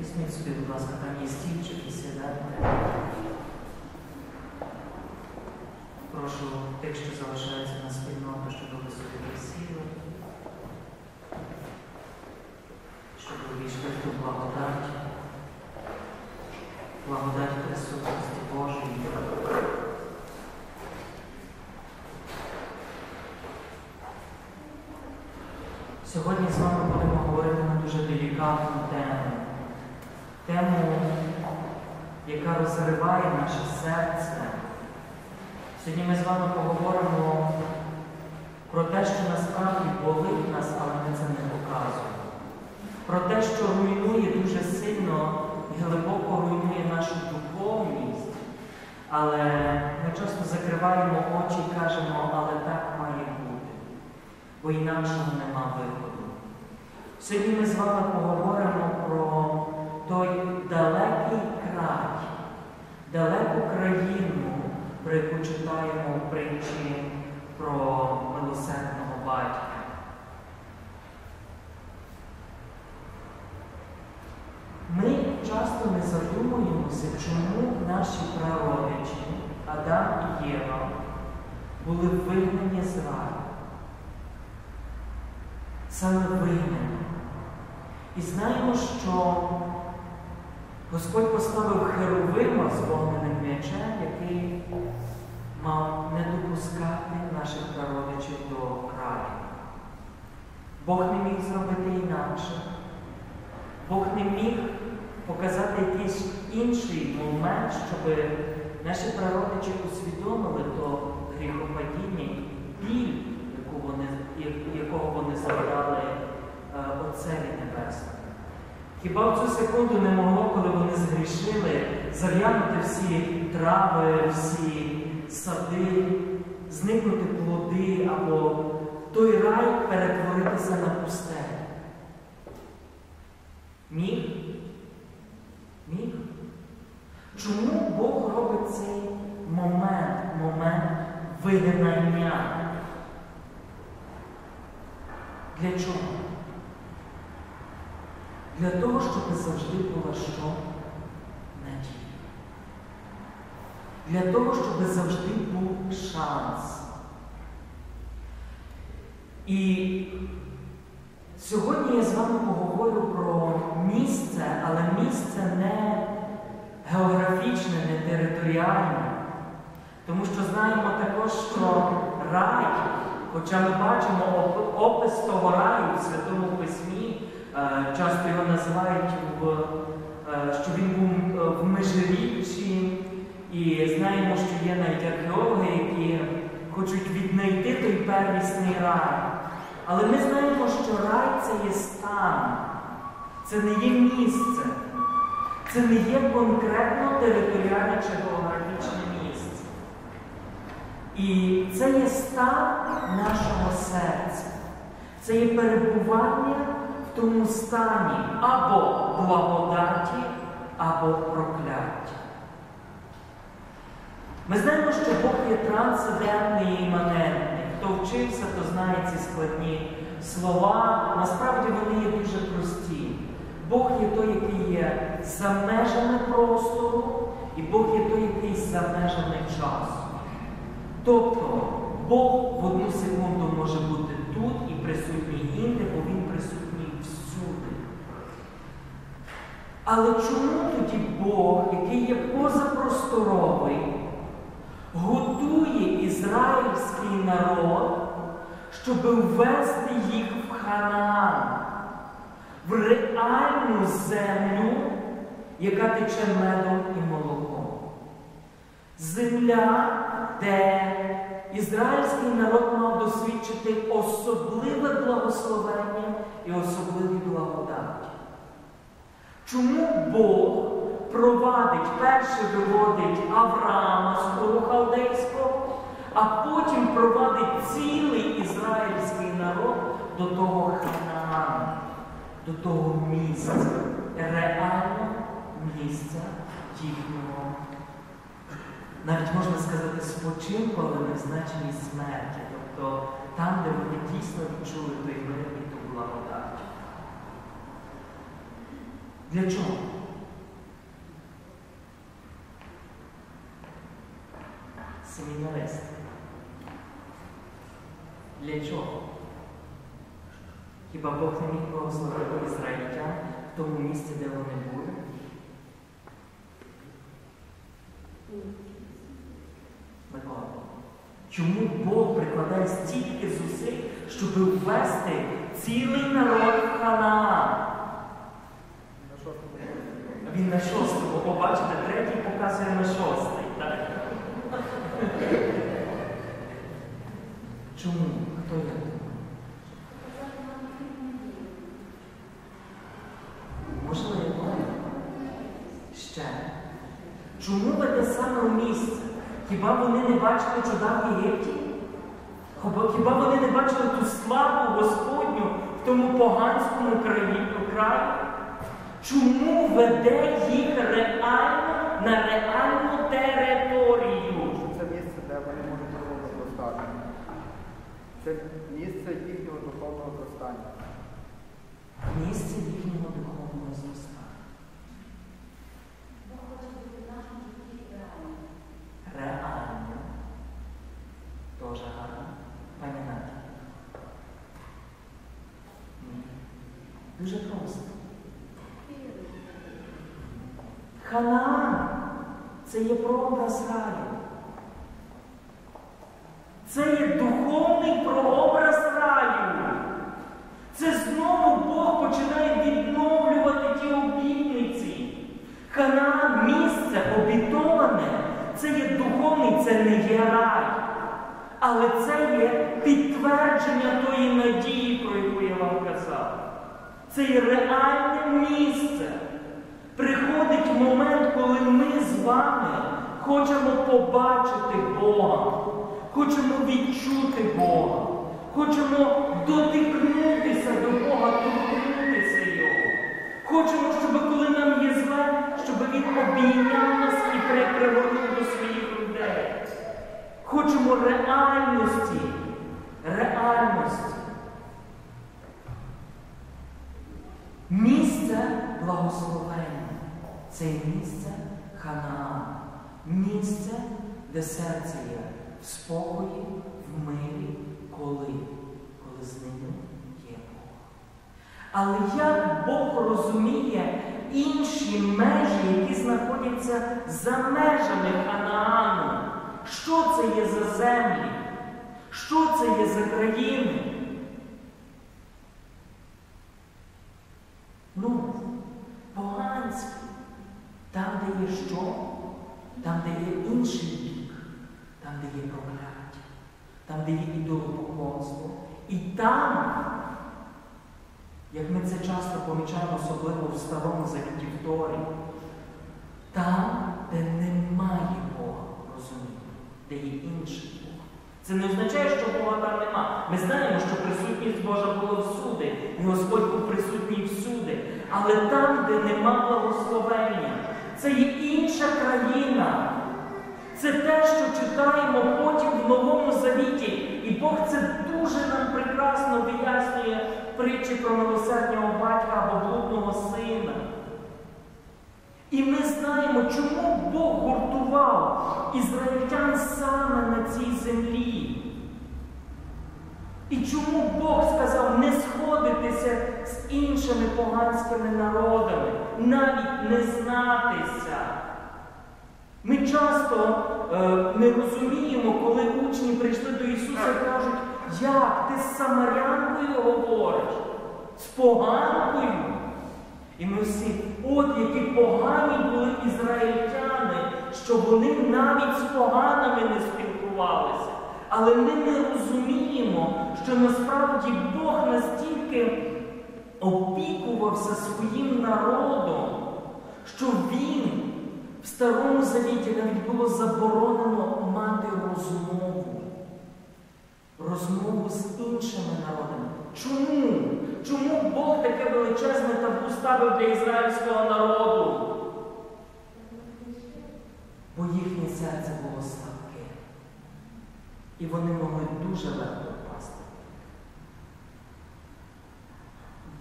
Візьміть собі, будь ласка, там є стільчик і сідайте. Прошу тих, що залишаються на спільноту, щоб ви собі присіли, щоб ви війшли в ту благодать, благодать присутності Божої. Сьогодні з вами будемо говорити на дуже делікатну тему. Тему, яка розриває наше серце. Сьогодні ми з вами поговоримо про те, що насправді болить нас, але ми це не показуємо. Про те, що руйнує дуже сильно і глибоко руйнує нашу духовність. Але ми часто закриваємо очі і кажемо, але так має бути, бо інакшого нема виходу. Сьогодні ми з вами поговоримо про той далекий край, далеку країну, про яку читаємо в притчі про милосердного батька. Ми часто не задумуємося, чому наші прародичі, Адам і Єва, були вигнані з раю. Саме вигнані. І знаємо, що Господь поставив Херовима з вогненим м'ячем, який мав не допускати наших прародичів до краю. Бог не міг зробити інакше. Бог не міг показати якийсь інший момент, щоб наші прародичі усвідомили то гріхопадіння і біль, якого вони завдали Отцеві Небесному. Хіба в цю секунду не могло, коли вони згрішили, зав'янути всі трави, всі сади, зникнути плоди або той рай перетворитися на пустелю? Міг? Міг? Чому Бог робить цей момент, момент вигнання? Для чого? Для того, щоб завжди була що? Надія. Для того, щоб завжди був шанс. І сьогодні я з вами поговорю про місце, але місце не географічне, не територіальне. Тому що знаємо також, що рай, хоча ми бачимо опис того раю в Святому Письмі, часто його називають, в, що він був в межиріччі, і знаємо, що є навіть археологи, які хочуть віднайти той первісний рай. Але ми знаємо, що рай це є стан, це не є місце, це не є конкретно територіальне чи географічне місце. І це є стан нашого серця, це є перебування тому стані або благодаті, або прокляття. Ми знаємо, що Бог є трансцендентний і іманентний. Хто вчився, то знає ці складні слова. Насправді вони є дуже прості. Бог є той, який є за межами простору, і Бог є той, який за межами часу. Тобто Бог в одну секунду може бути тут і присутній інде, бо Він присутній всюди. Але чому тоді Бог, який є позапросторовий, готує ізраїльський народ, щоб ввести їх в Ханаан, в реальну землю, яка тече медом і молоком? Земля, де ізраїльський народ мав досвідчити особливе благословення і особливі благодаті. Чому Бог провадить, перше виводить Авраама з Хору Халдейського, а потім провадить цілий ізраїльський народ до того Ханаану, до того місця, реального місця їхнього, навіть можна сказати, спочинку, але не в значенні смерті. Тобто там, де вони дійсно відчули той мир і ту благодать. Для чого? Семінарист. Для чого? Хіба Бог не міг благословити ізраїльтян в тому місці, де вони були? Чому Бог прикладає стільки зусиль, щоб ввести цілий народ в Ханаан? Він на шостому, побачите, третій показує на шостий. Так? Чому? Хто думає? Можливо. Ще. Чому веде саме у місце? Хіба вони не бачили чуда в Єгипті? Хіба- вони не бачили ту славу Господню в тому поганському краї? Чому веде їх реально на реальну територію? Це місце, де вони можуть духовно зростати. Це місце їхнього духовного зростання. Місце їхнього духовного зростання. Реально. Дуже гарно. Пані Наті. Ні. Дуже просто. Ханаан це є прообраз раю. Це є духовний прообраз раю. Це знову Бог починає відновлювати ті обітниці. Ханаан місце обітоване, це є духовний, це не є рай. Але це є підтвердження тої надії, про яку я вам казав. Це є реальне місце. Приходить момент, коли ми з вами хочемо побачити Бога, хочемо відчути Бога, хочемо доторкнутися до Бога, торкнутися Його. Хочемо, щоб коли нам є зле, щоб Він обійняв нас і при- пригорнув до своїх людей. Хочемо реальності, реальності. Місце благословення. Це місце Ханаан. Місце, де серце є в спокої, в мирі, коли, коли з ним є Бог. Але як Бог розуміє інші межі, які знаходяться за межами Ханаану? Що це є за землі? Що це є за країни? Ну, поганські. Там, де є що? Там, де є інший бік, там, де є прокляття, там, де є ідолопоклонство. І там, як ми це часто помічаємо, особливо в старому завіті в Торі, там, де немає Бога, розумієте, де є інший Бог. Це не означає, що Бога там нема. Ми знаємо, що присутність Божа була всюди, і Господь був присутній всюди. Але там, де нема благословення, це є інша країна. Це те, що читаємо потім в Новому Завіті. І Бог це дуже нам прекрасно вияснює притчі про милосердного батька або блудного сина. І ми знаємо, чому Бог гуртував ізраїльтян саме на цій землі. І чому Бог сказав не сходитися з іншими поганськими народами, навіть не знатися. Ми часто е, не розуміємо, коли учні прийшли до Ісуса і кажуть, як ти з самарянкою говориш, з поганкою. І ми всі, от які погані були ізраїльтяни, що вони навіть з поганими не спілкувалися. Але ми не розуміємо, що насправді Бог настільки опікувався своїм народом, що Він в Старому Завіті навіть було заборонено мати розмову. Розмову з іншими народами. Чому? Чому Бог таке величезне табу ставив для ізраїльського народу? Бо їхнє серце було слабке. І вони могли дуже легко впасти.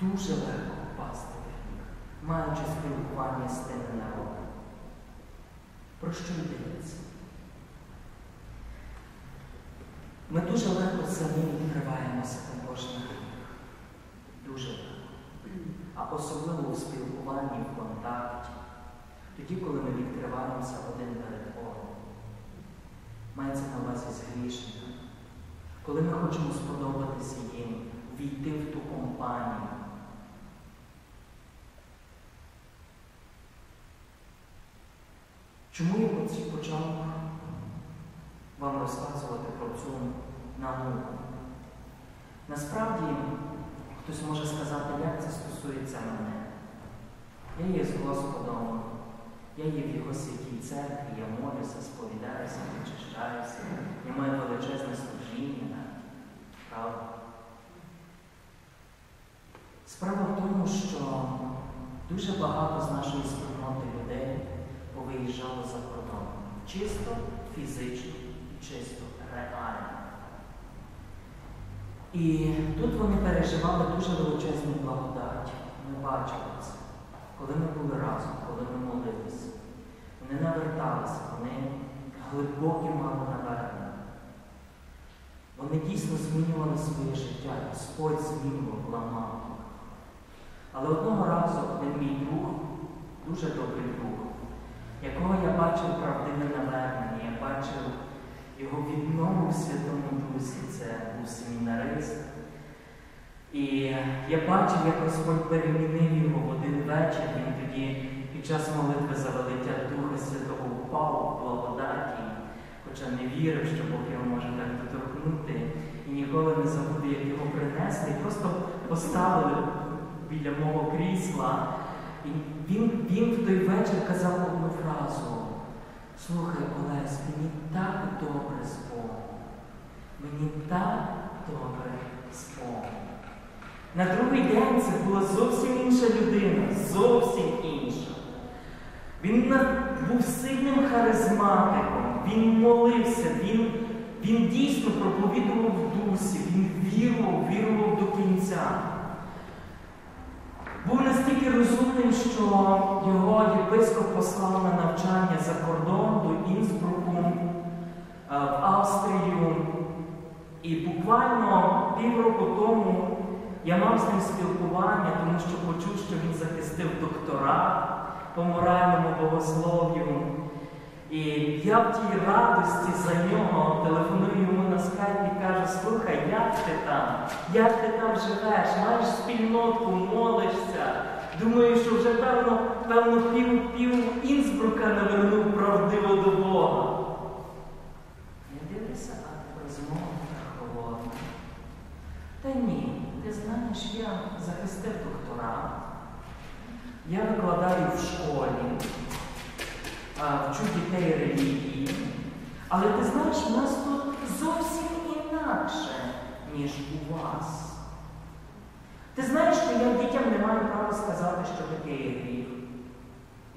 Дуже легко впасти. маючи спілкування з тими народами. Про що йдеться? Ми дуже легко самі відкриваємося на кожен гріх. Дуже легко. А особливо у спілкуванні, в контакті, тоді, коли ми відкриваємося один перед Богом. Мається на увазі з грішниками. Коли ми хочемо сподобатися їм, війти в ту компанію. Чому я почав вам розказувати про цю науку? Насправді, хтось може сказати, як це стосується мене. Я є з Господом, я є в Його святій церкві, я молюся, сповідаюся, очищаюся, я маю величезне служіння. Правда? Справа в тому, що дуже багато з нашої спільноти людей повиїжджало за кордон. Чисто фізично і чисто реально. І тут вони переживали дуже величезну благодать. Ми бачили це. Коли ми були разом, коли ми молилися, вони наверталися, вони глибокі мали навернення. Вони дійсно змінювали своє життя, Господь змінював, ламав. Але одного разу один мій друг, дуже добрий друг, якого я бачив правдиве навернення, я бачив його віднову в Святому Дусі, це був семінарист. І я бачив, як Господь перемінив його в один вечір. Він тоді під час молитви за велиття Духа Святого впав у благодаті, хоча не вірив, що Бог його може так доторкнути. І ніколи не забуде, як його принесли, і просто поставили біля мого крісла. І він, він в той вечір. Слухай, Олесь, мені так добре з. Мені так добре з. На другий день це була зовсім інша людина, зовсім інша. Він був сильним харизматиком, він молився, він, він дійсно проповідував в дусі, він вірував, вірував до кінця. Був настільки розумним, що його єпископ послав на навчання за кордон до Інсбруку, в Австрію. І буквально півроку тому я мав з ним спілкування, тому що почув, що він захистив доктора по моральному богослов'ю. І я в тій радості за нього телефоную йому на скайпі і кажу, слухай, як ти там? Як ти там живеш? Маєш спільнотку. Думаю, що вже певно, певно пів пів Інсбрука навернув правдиво до Бога. Не дивися, а розмова холодна. Та ні, ти знаєш, я захистив докторат. Я викладаю в школі вчу дітей релігії. Але ти знаєш, у нас тут зовсім інакше, ніж у вас. Ти знаєш, що я дітям не маю права сказати, що таке є гріх,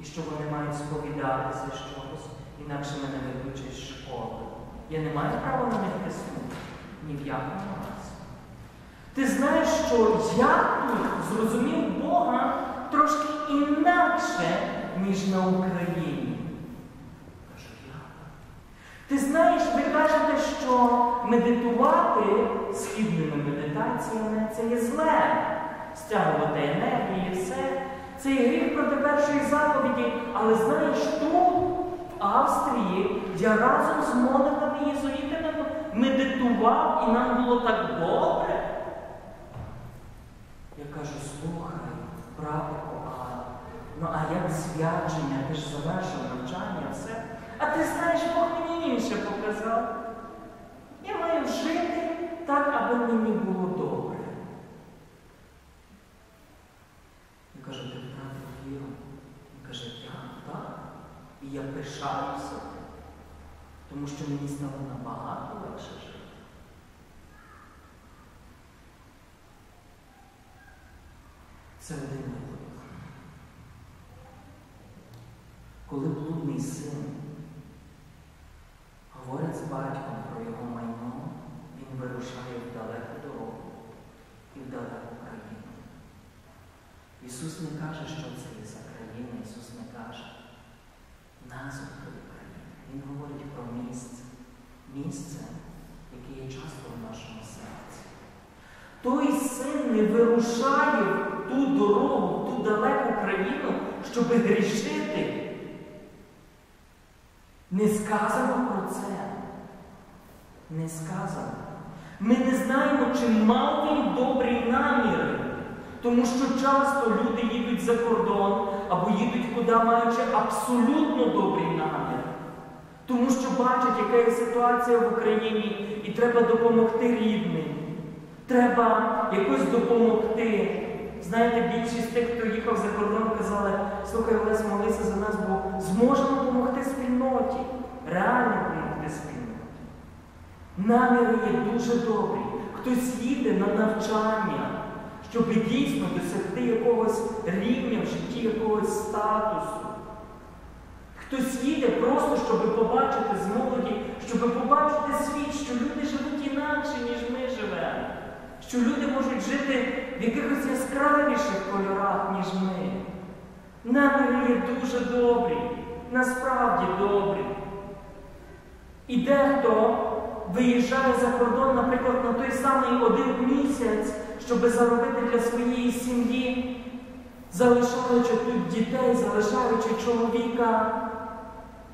і що вони мають сповідатися чогось, інакше мене виключать з школи. Я не маю права на них тиснути. Ні в якому разі. Ти знаєш, що я тут зрозумів Бога трошки інакше, ніж на Україні. Ти знаєш, ви кажете, що медитувати східними медитаціями це є зле. Стягувати енергії, все. Це є гріх проти першої заповіді. Але знаєш, тут, в Австрії, я разом з монахами єзуїтами медитував і нам було так добре. Я кажу, слухай, братику, а, ну а як свячення, ти ж завершив навчання, все. А ти знаєш, Бог мені інше показав. Я маю жити так, аби мені було добре. Він каже, ти втратив віру. Він каже, я так. І я пишаюся, тому що мені стало набагато легше жити. Це один. Коли блудний син говорить з батьком про його майно, він вирушає в далеку дорогу і в далеку країну. Ісус не каже, що це є за країна, Ісус не каже назву тої країни. Він говорить про місце. Місце, яке є часто в нашому серці. Той син не вирушає в ту дорогу, в ту далеку країну, щоб грішити. Не сказано про це. Не сказано. Ми не знаємо, чи мав він добрі наміри. Тому що часто люди їдуть за кордон або їдуть куди маючи абсолютно добрі наміри. Тому що бачать, яка є ситуація в Україні, і треба допомогти рідним. Треба якось допомогти. Знаєте, більшість тих, хто їхав за кордон, казали, слухай, Олесь, молися за нас, бо зможемо допомогти спільноті. Реально допомогти спільноті. Наміри є добрі. Хтось їде на навчання, щоб дійсно досягти якогось рівня в житті, якогось статусу. Хтось їде просто, щоб побачити з молоді, щоб побачити світ, що люди живуть інакше, ніж ми живемо. Що люди можуть жити в якихось яскравіших кольорах, ніж ми. Наміри є дуже добрі, насправді добрі. І дехто виїжджає за кордон, наприклад, на той самий один місяць, щоб заробити для своєї сім'ї, залишаючи тут дітей, залишаючи чоловіка.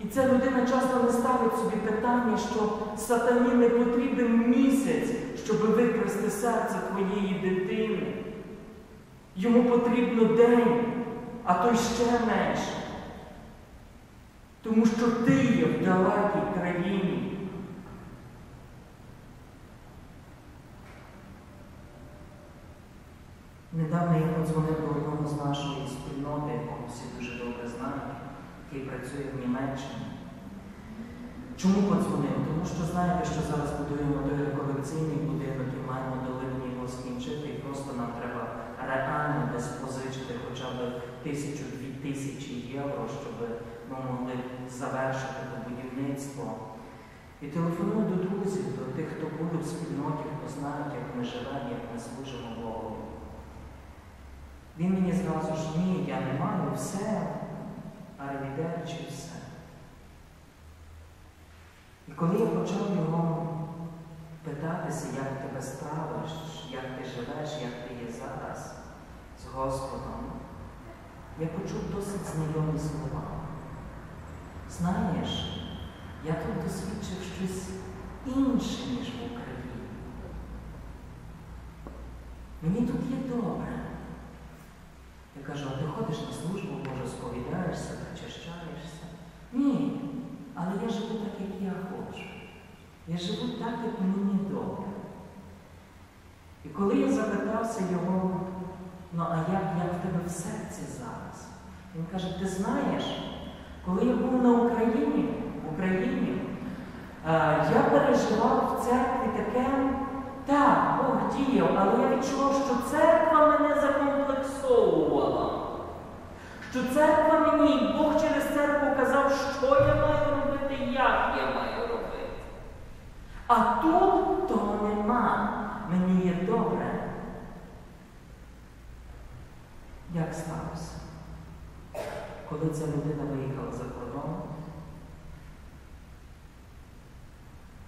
І ця людина часто не ставить собі питання, що сатані не потрібен місяць, щоб викрасти серце твоєї дитини. Йому потрібно день, а то й ще менше. Тому що ти є в далекій країні. Недавно я подзвонив до одного з нашої спільноти, якого всі дуже добре знають, який працює в Німеччині. Чому подзвонив? Тому що знаєте, що зараз будуємо той реколекційний будинок і маємо до липня його скінчити, і просто нам треба реально десь позичити хоча б тисячу-дві тисячі євро, щоб ми могли завершити це будівництво. І телефоную до друзів, до тих, хто були в спільноті, хто знають, як ми живемо, як ми служимо Богу. Він мені зразу ж ні, я не маю все, аревідерчі все. І коли я почав його питатися, як тебе справиш, як ти живеш, як ти є зараз з Господом, я почув досить знайомі слова. Знаєш, я тут досвідчив щось інше, ніж в Україні. Мені тут є добре. Я кажу, а ти ходиш на службу, може, сповідаєшся, причащаєшся? Ні. Але я живу так, як я хочу. Я живу так, як мені добре. І коли я запитався його, ну а як, як в тебе в серці зараз? Він каже, ти знаєш, коли я був на Україні, в Україні, я переживав в церкві таке, так, Бог діяв, але я відчував, що церква мене закомплексовувала. Що церква мені, Бог через церкву казав, що я маю робити, як я маю робити. А тут того нема. Мені є добре. Як сталося? Коли ця людина виїхала за кордон,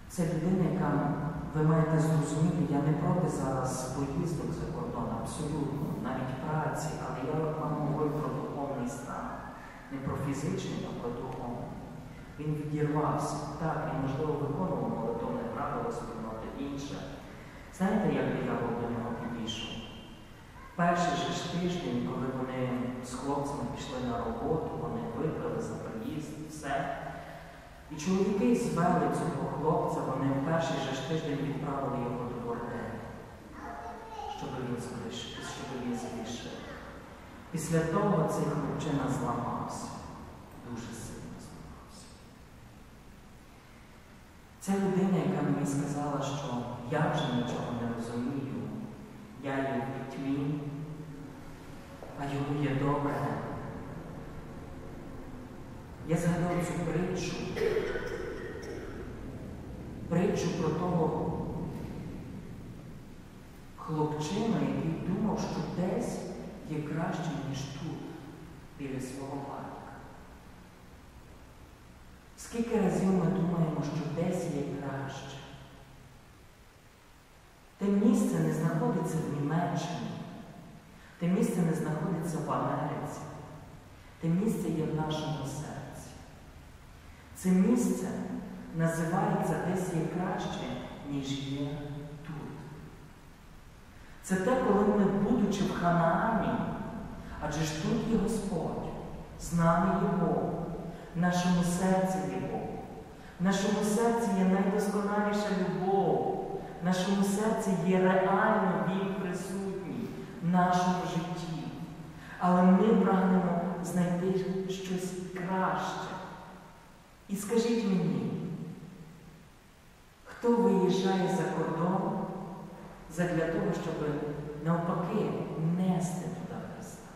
це людина, яка, ви маєте зрозуміти, я не проти зараз поїздок за кордон, абсолютно, навіть праці, але я вам говорю про духовний стан. Не про фізичний, а про духовний. Він відірвався. Так, він, можливо, виконував молитовне правило спільноти інше. Знаєте, як диявол до нього підійшов? Перший же ж тиждень, коли вони з хлопцями пішли на роботу, вони випили за приїзд, все. І чоловіки звели цього хлопця, вони в перший же ж тиждень відправили його до борделю, щоб він згрішив, щоб він згрішив. Після того цей хлопчина зламався, дуже сильно зламався. Ця людина, яка мені сказала, що я вже нічого не розумію, я є в пітьмі, а йому є добре. Я згадав цю притчу, притчу про того хлопчина, який думав, що десь є краще, ніж тут, біля свого батька. Скільки разів ми думаємо, що десь є краще? Те місце не знаходиться в Німеччині, те місце не знаходиться в Америці, те місце є в нашому серці. Це місце називається десь є краще, ніж є тут. Це те, коли ми, будучи в Ханаані, адже ж тут є Господь, з нами є Бог, в нашому серці є Бог. В нашому серці є найдосконаліша любов. В нашому серці є реально Він присутній в нашому житті. Але ми прагнемо знайти щось краще. І скажіть мені, хто виїжджає за кордон задля того, щоб навпаки нести туди Христа?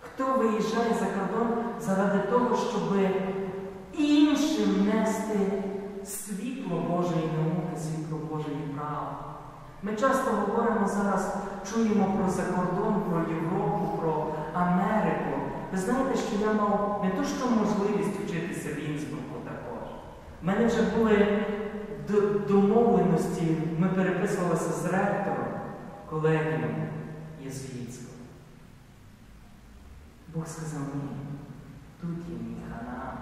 Хто виїжджає за кордон заради того, щоб іншим нести світло Божої науки, світло Божої правди? Ми часто говоримо зараз, чуємо про закордон, про Європу, про Америку. Ви знаєте, що я мав не то що можливість вчитися в Інсбруку також. У мене вже були домовленості, ми переписувалися з ректором, колегією єзуїтського. Бог сказав ні, тут є мій хана,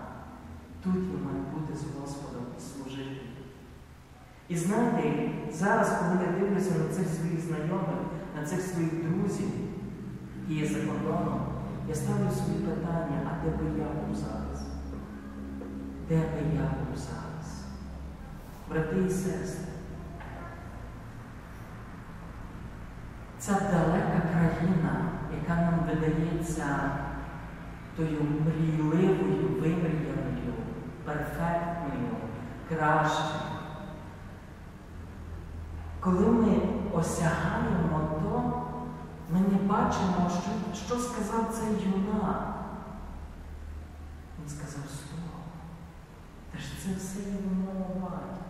тут я маю бути з Господом і служити. І знаєте, зараз, коли я дивлюся на цих своїх знайомих, на цих своїх друзів, які є за кордоном, я ставлю собі питання, а де би я був зараз? Де би я був зараз? Брати і сестри, ця далека країна, яка нам видається тою мрійливою, вимріяною, перфектною, кращою. Коли ми осягаємо то, бачимо, що, що сказав цей юнак. Він сказав слово. Та ж це все є мого батька.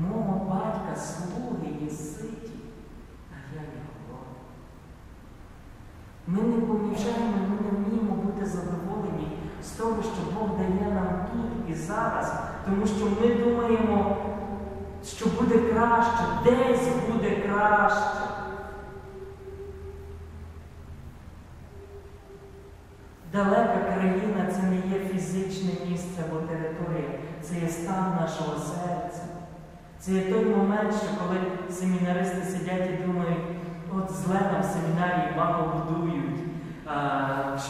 Мого батька слуги є ситі, а я є голодний. Ми не помічаємо, ми не вміємо бути задоволені з того, що Бог дає нам тут і зараз, тому що ми думаємо, що буде краще, десь буде краще. Далека країна це не є фізичне місце або територія, це є стан нашого серця. Це є той момент, що коли семінаристи сидять і думають, от зле нам семінарії маму будують,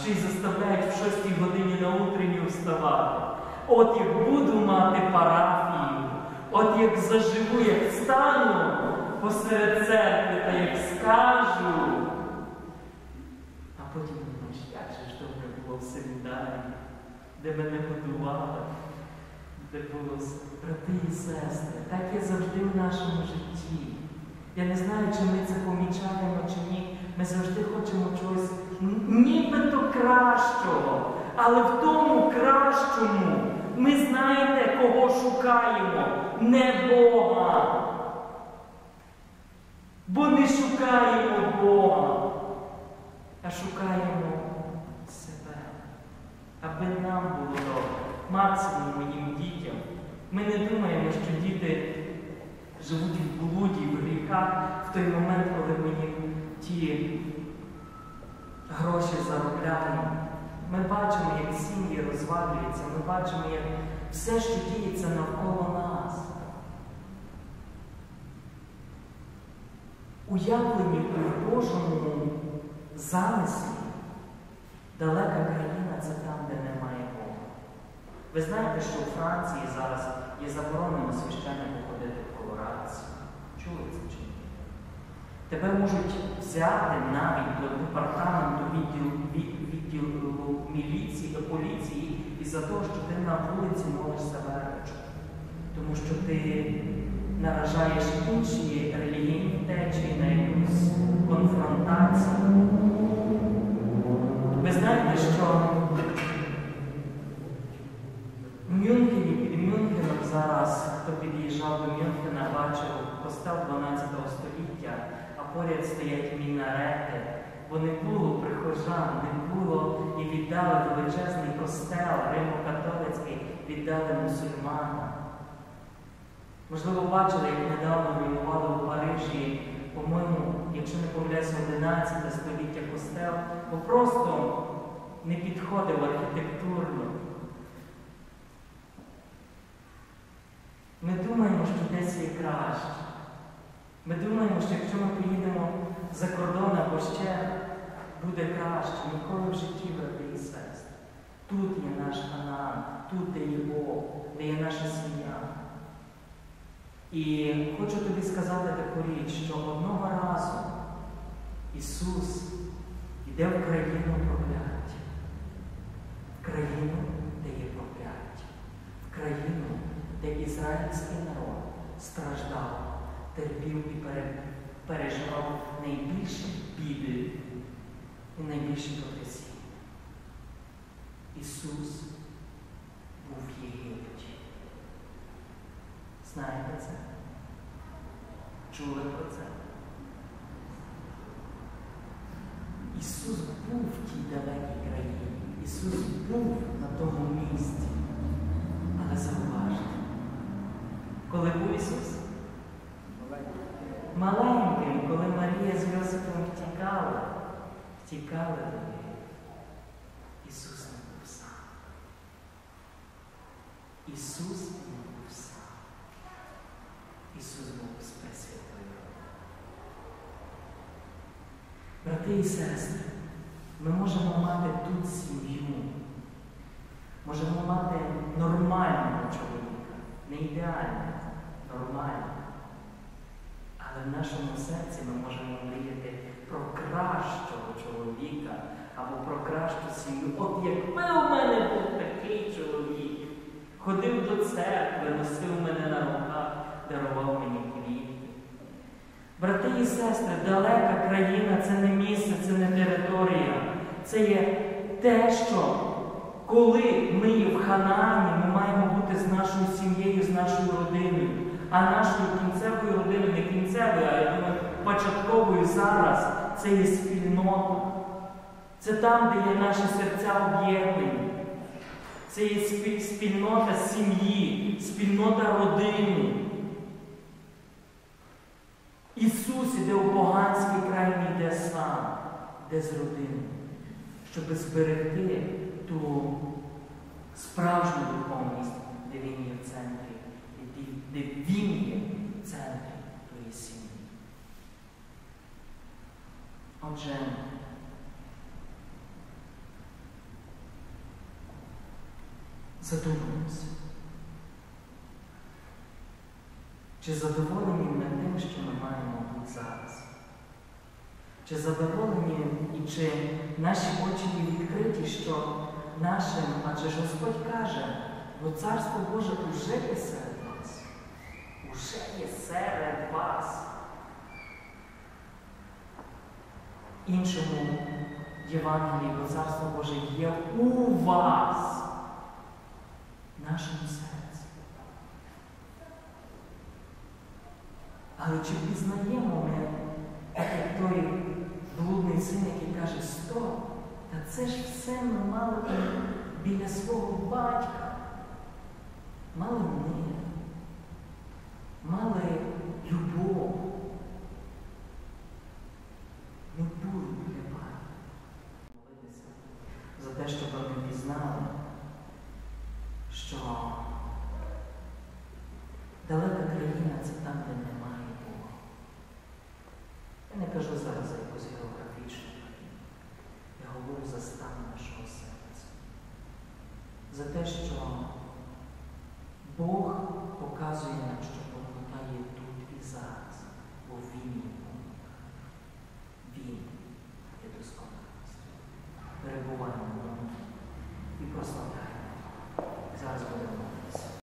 ще й заставляють в 6 годині на утренню вставати. От як буду мати парафію, от як заживу, як стану посеред церкви та як скажу. А потім думаєш, як же ж семінарії, де мене годували, де було брати і сестри. Так є завжди в нашому житті. Я не знаю, чи ми це помічаємо, чи ні. Ми завжди хочемо чогось нібито кращого. Але в тому кращому ми знаєте, кого шукаємо, не Бога. Бо не шукаємо Бога, а шукаємо аби нам було добре, максимум моїм дітям. Ми не думаємо, що діти живуть в блуді, в гріхах в той момент, коли ми їм ті гроші заробляємо. Ми бачимо, як сім'ї розвалюються, ми бачимо, як все, що діється навколо нас. Уявлені у Божому замислі далека країна це там, де немає Бога. Ви знаєте, що у Франції зараз є заборонено священнику ходити в колорацію. Чули це чи ні? Тебе можуть взяти навіть до департаменту відділу, відділу міліції, поліції із-за того, що ти на вулиці молишся вервичку. Тому що ти наражаєш інші релігійні течії на якусь конфронтацію. Ви знаєте, що зараз, хто під'їжджав до Мюнхена, бачив костел 12 століття, а поряд стоять мінарети, бо не було прихожан, не було і віддали величезний костел Римо-католицький, віддали мусульманам. Можливо, бачили, як недавно руйнували у Парижі, по-моєму, якщо не помиляюся, 11 століття костел, бо просто не підходив архітектурно. Ми думаємо, що десь є краще. Ми думаємо, що якщо ми поїдемо за кордон або ще буде краще, ніколи в житті, брати і сестри. Тут є наш Ханаан, тут де є Бог, де є наша сім'я. І хочу тобі сказати таку річ, що одного разу Ісус йде в країну прокляття, в країну, де є прокляття, в країну, де ізраїльський народ страждав, терпів і переживав найбільші біди і найбільші потрясіння. Ісус був в Єгипті. Знаєте це? Чули про це? Ісус був в тій далекій країні. Ісус був на тому місці. Але зауважте, коли був Ісус? Маленьким, коли Марія з Йосипом втікали, втікали до Єгипту. Ісус не був сам. Ісус не був сам. Ісус був з Пресвятою. Брати і сестри, ми можемо мати тут сім'ю. Можемо мати нормального чоловіка, не ідеального, нормального. Але в нашому серці ми можемо мріяти про кращого чоловіка або про кращу сім'ю. От якби у мене був такий чоловік, ходив до церкви, носив мене на руках, дарував мені квіти. Брати і сестри, далека країна це не місце, це не територія. Це є те, що коли ми в Ханаані, ми маємо бути з нашою сім'єю, з нашою родиною. А нашою кінцевою родиною, не кінцевою, а я думаю, початковою зараз це є спільнота. Це там, де є наші серця об'єднані. Це є спільнота сім'ї, спільнота родини. Ісус іде у поганський край, не йде сам, йде з родиною, щоб зберегти ту справжню духовність, де Він є в центрі, де- Він є в тої сім'ї. Отже, задумаємося. Чи задоволені ми тим, що ми маємо тут зараз? Чи задоволені і чи наші очі є відкриті, що нашим, адже Господь каже, бо Царство Боже уже Уже є серед вас. Іншому Євангелії, бо Царство Боже є у вас, в нашому серці. Але чи пізнаємо ми, як той блудний син, який каже, стоп, та це ж все ми мали біля свого батька. Мали мир,